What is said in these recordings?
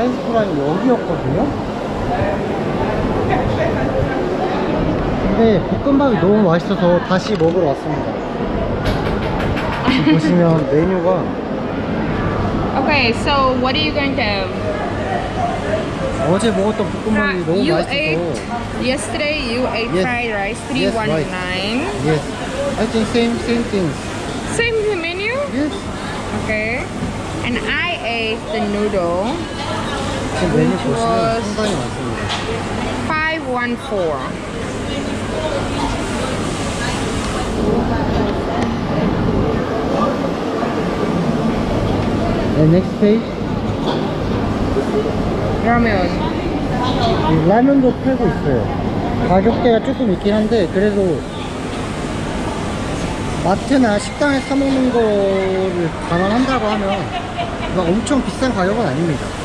레스토랑이 여기였거든요. 근데 볶음밥이 너무 맛있어서 다시 먹으러 왔습니다. 지금 보시면 메뉴가 Okay, so what are you going to have? 어제 먹었던 볶음밥이 너무 you 맛있어서 ate yesterday. You ate Yes. fried rice three Yes, one right. nine. yes, I think same same thing. Same menu. Yes. Okay. And I ate the noodle 지금 메뉴 보시면 상당히 많습니다. five one four. 네, next page. 이 라면도 팔고 있어요. 가격대가 조금 있긴 한데 그래도 마트나 식당에 사 먹는 거를 감안한다고 하면 막 엄청 비싼 가격은 아닙니다.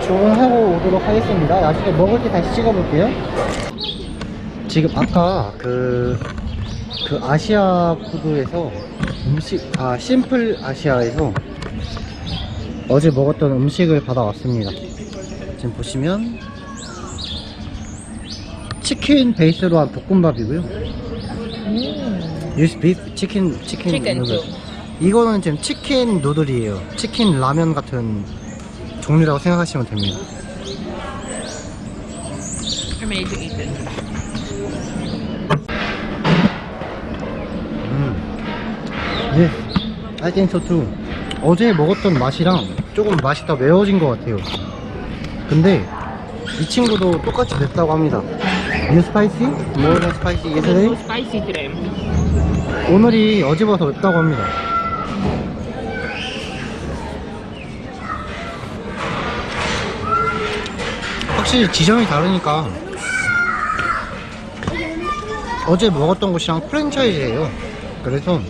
주문하고 오도록 하겠습니다. 나중에 먹을 때 다시 찍어볼게요. 지금 아까 그, 그 아시아 푸드에서 음식, 아, 심플 아시아에서 어제 먹었던 음식을 받아왔습니다. 지금 보시면 치킨 베이스로 한 볶음밥이고요. 유스 비프 치킨 치킨 soup. 이거는 지금 치킨 누들이에요. 치킨 라면 같은 종류라고 생각하시면 됩니다. 음. 예. I think so too. 어제 먹었던 맛이랑 조금 맛이 더 매워진 것 같아요. 근데 이 친구도 똑같이 맵다고 합니다. You spicy? More than spicy yesterday? spicy today. 오늘이 어제보다 더 맵다고 합니다. 확실히 지점이 다르니까 어제 먹었던 곳이랑 프랜차이즈예요. 그래서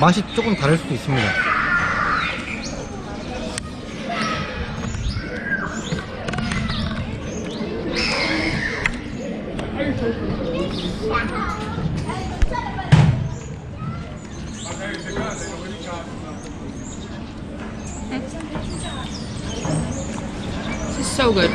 맛이 조금 다를 수도 있습니다. This is so good.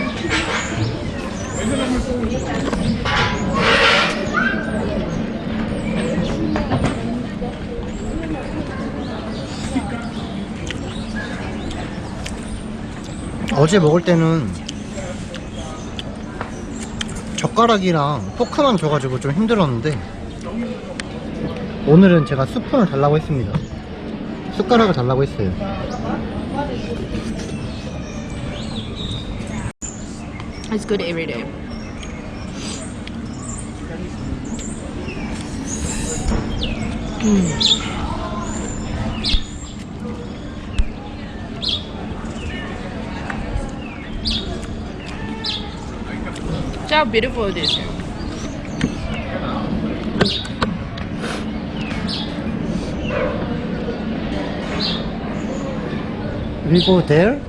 어제 먹을 때는 젓가락이랑 포크만 줘가지고 좀 힘들었는데 오늘은 제가 스푼을 달라고 했습니다. 숟가락을 달라고 했어요. It's good every day. How beautiful. We go there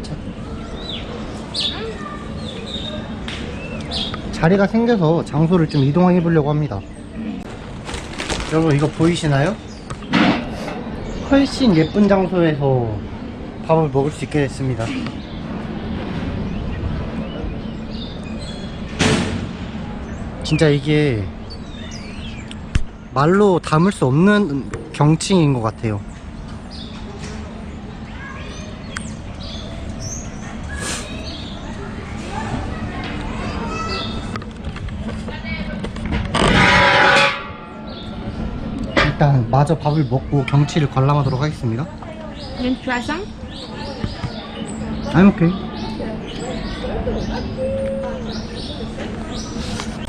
자리가 생겨서 장소를 좀 이동해 보려고 합니다 여러분 이거 보이시나요? 훨씬 예쁜 장소에서 밥을 먹을 수 있게 됐습니다 진짜 이게 말로 담을 수 없는 경치인 것 같아요 일단 마저 밥을 먹고 경치를 관람하도록 하겠습니다. I'm okay.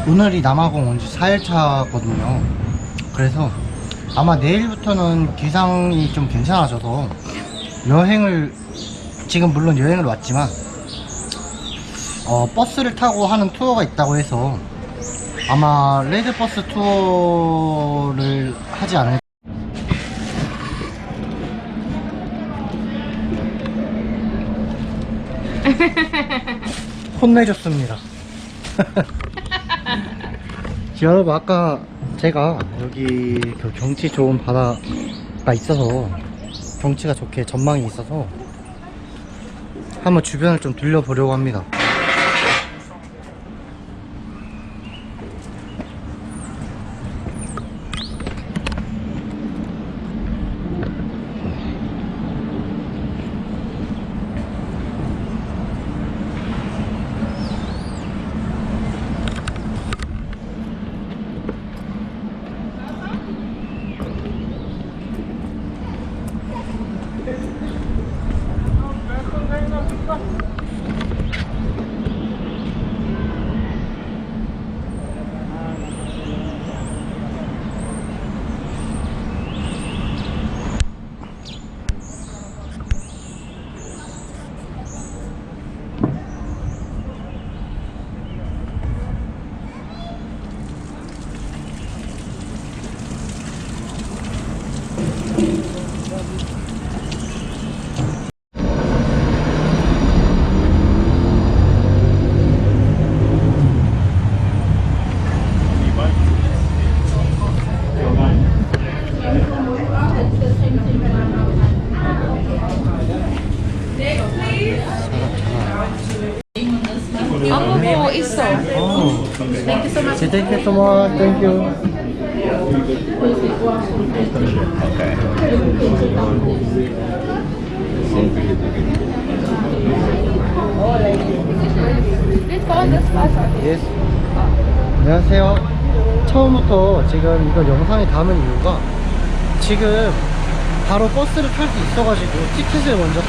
오늘이 남아공 온 지 4일차거든요. 그래서 아마 내일부터는 기상이 좀 괜찮아져서 여행을 지금 물론 여행을 왔지만 어, 버스를 타고 하는 투어가 있다고 해서 아마 레드버스 투어를 하지 않을까. 혼내줬습니다. 여러분 아까 제가 여기 그 경치 좋은 바다가 있어서 경치가 좋게 전망이 있어서 한번 주변을 좀 둘러보려고 합니다. So much. Thank you. Bus. Yes. 안녕하세요. 처음부터 지금 이걸 영상에 담은 이유가 지금 바로 버스를 탈 수 있어가지고 티켓을 먼저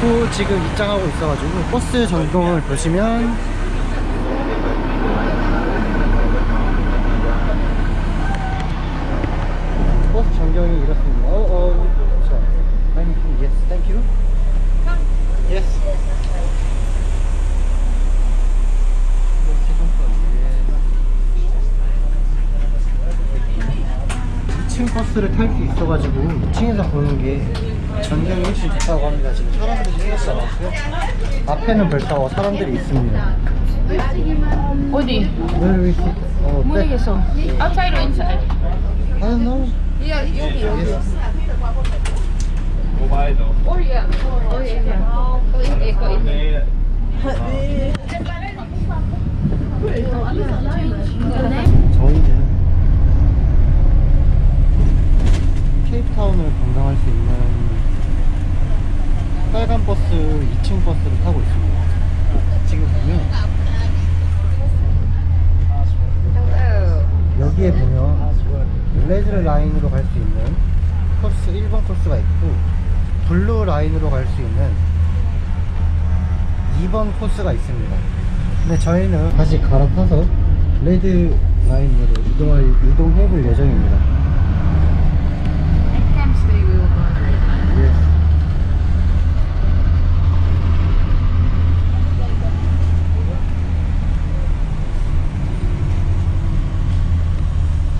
사고 지금 입장하고 있어가지고 버스 전동을 보시면 버스 전경이 이렇습니다. 어, 어, 자, thank you. Yes, thank you. Yes. 층 버스를 탈 수 있어가지고 2층에서 보는 게 전경이 훨씬 좋다고 합니다. 지금 사람들이 많고요. 앞에는 벌써 사람들이 있습니다. 어디? Where is it? 어, 네. 모르겠어. Outside or inside? I don't know. Yeah, 여기 여기. There. Go in there. 저희는 케이프타운을 관광할 수 있는 빨간 버스 2층 버스를 타고 있습니다. 지금 보면 Oh. 여기에 보면 레드 라인으로 갈 수 있는 코스 1번 코스가 있고 블루 라인으로 갈 수 있는 2번 코스가 있습니다. 근데 저희는 다시 갈아타서 레드 라인으로 이동할, 이동해 볼 예정입니다. 예.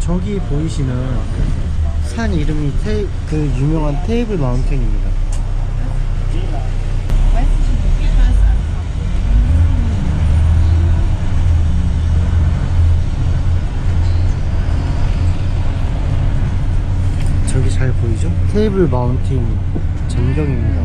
저기 보이시는 산 이름이 테, 그 유명한 테이블 마운틴입니다. 저기 잘 보이죠? 테이블 마운틴 전경입니다.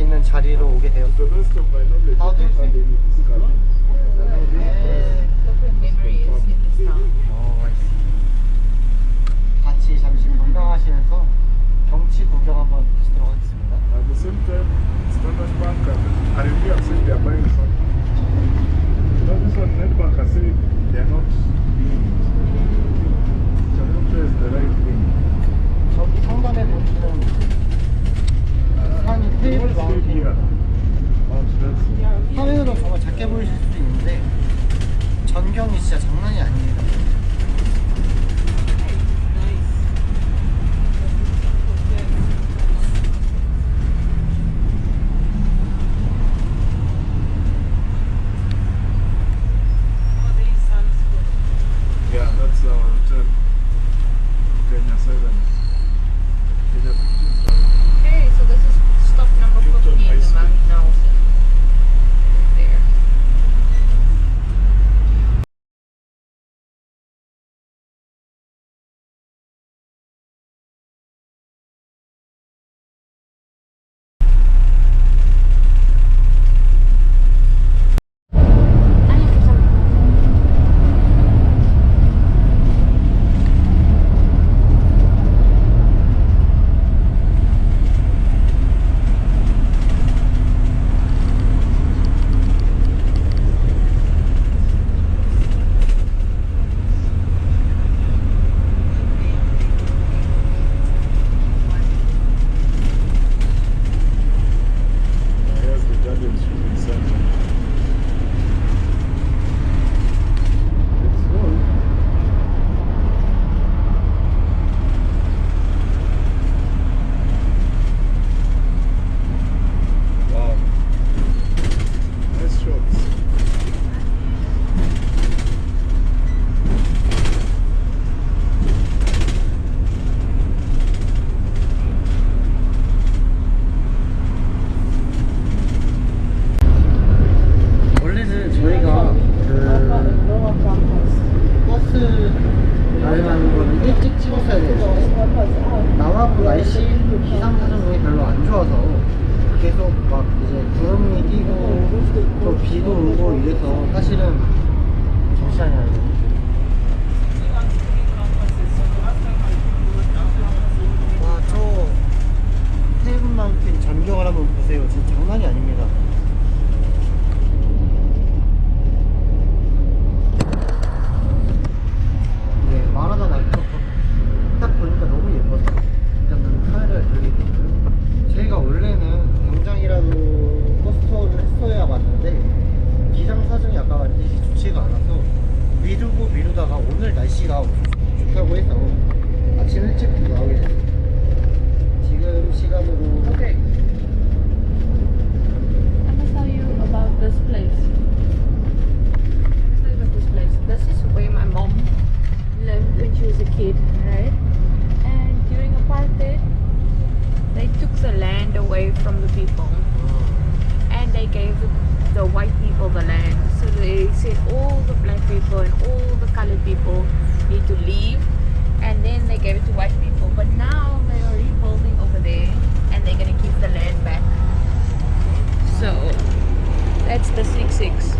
있는 자리로 오게 ছিল from the people. And they gave the, the white people the land. So they said all the black people and all the colored people need to leave. And then they gave it to white people. But now they are rebuilding over there and they're going to keep the land back. So that's the 6 6.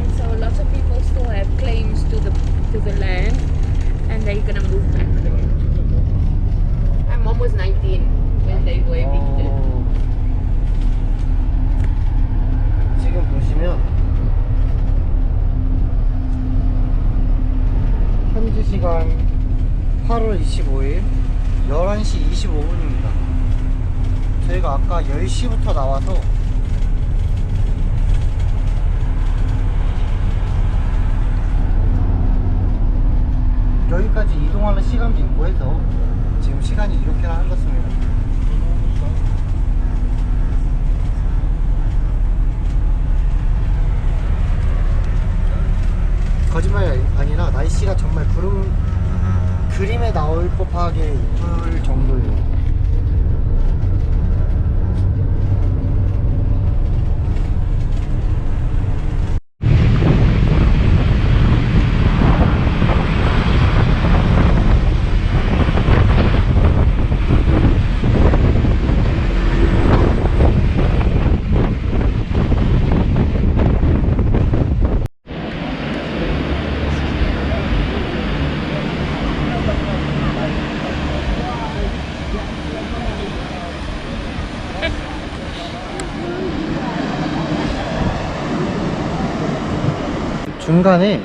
And so lots of people still have claims to the, to the land and they're going to move back there. My mom was 19. 네이버에 빅들. 어... 지금 보시면 현지 시간 8월 25일 11시 25분입니다. 저희가 아까 10시부터 나와서 여기까지 이동하는 시간도 있고 해서 지금 시간이 이렇게나 흘렀습니다. 거짓말이 아니라 날씨가 정말 구름 음. 그림에 나올 법하게 이쁠 정도예요. 중간에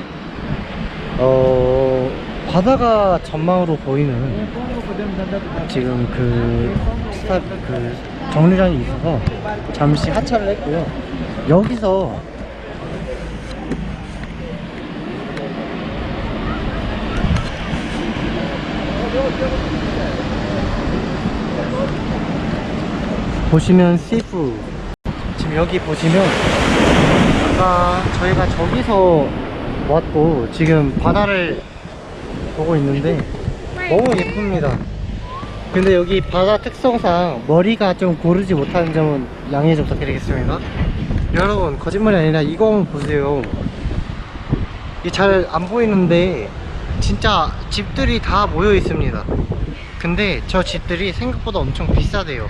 어 바다가 전망으로 보이는 지금 그 스타 그 정류장이 있어서 잠시 하차를 했고요. 여기서 보시면 시푸 지금 여기 보시면 아까 저희가 저기서 왔고 지금 바다를 보고 있는데 너무 예쁩니다. 근데 여기 바다 특성상 머리가 좀 고르지 못하는 점은 양해 좀 부탁드리겠습니다. 여러분 거짓말이 아니라 이거 한번 보세요. 이게 잘 안 보이는데 진짜 집들이 다 모여 있습니다. 근데 저 집들이 생각보다 엄청 비싸대요.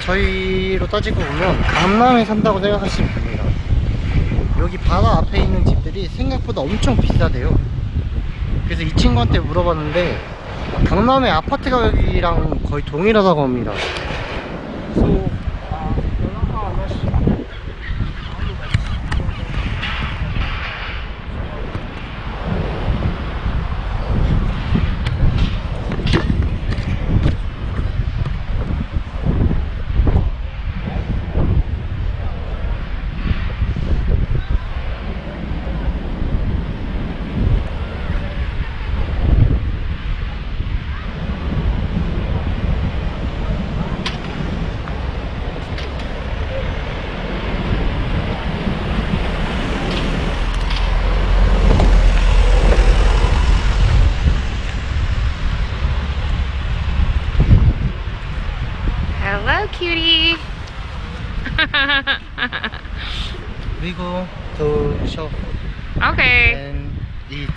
저희로 따지고 보면 강남에 산다고 생각하시면 됩니다 여기 바다 앞에 있는 집들이 생각보다 엄청 비싸대요. 그래서 이 친구한테 물어봤는데 강남의 아파트 가격이랑 거의 동일하다고 합니다 cutie. We go to shop okay. and eat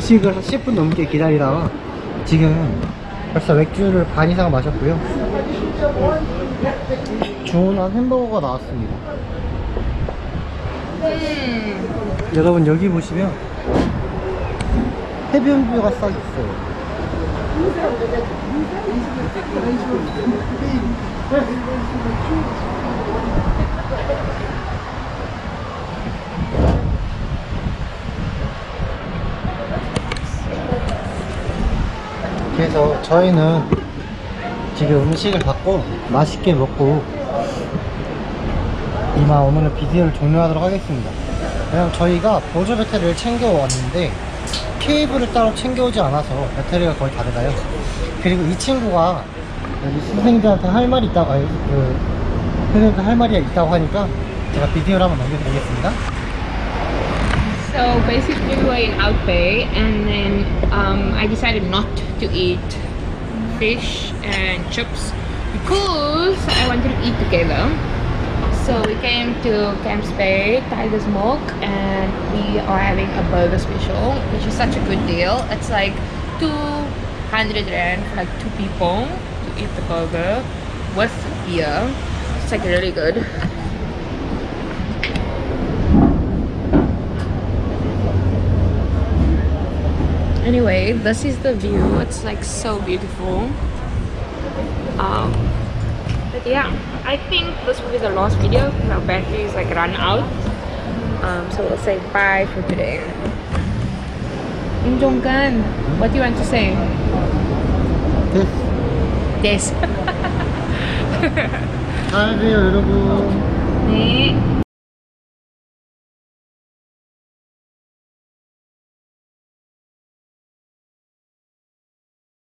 음식을 한 10분 넘게 기다리다가 지금 벌써 맥주를 반 이상 마셨고요. 주문한 햄버거가 나왔습니다. 여러분 여기 보시면 해변뷰가 싹 있어요. 그래서 저희는 지금 음식을 받고 맛있게 먹고 이만 오늘은 비디오를 종료하도록 하겠습니다. 왜냐면 저희가 보조 배터리를 챙겨왔는데 케이블을 따로 챙겨오지 않아서 배터리가 거의 다 돼가요. 그리고 이 친구가 여기 선생님들한테 할 말이 있다고, 그, 선생님한테 할 말이 있다고 하니까 제가 비디오를 한번 남겨드리겠습니다. So basically, we were in Outbay, and then um, I decided not to eat fish and chips because I wanted to eat together. So we came to Camps Bay, Tiger's Milk, and we are having a burger special, which is such a good deal. It's like 200 rand for like two people to eat the burger with beer. It's like really good. Anyway, this is the view. It's like so beautiful. Um, but yeah, I think this will be the last video because our battery is like run out. Um, so we'll say bye for today. Im Jongkan, what do you want to say? 됐어. Yes. 잘 봬요, 여러분. 네.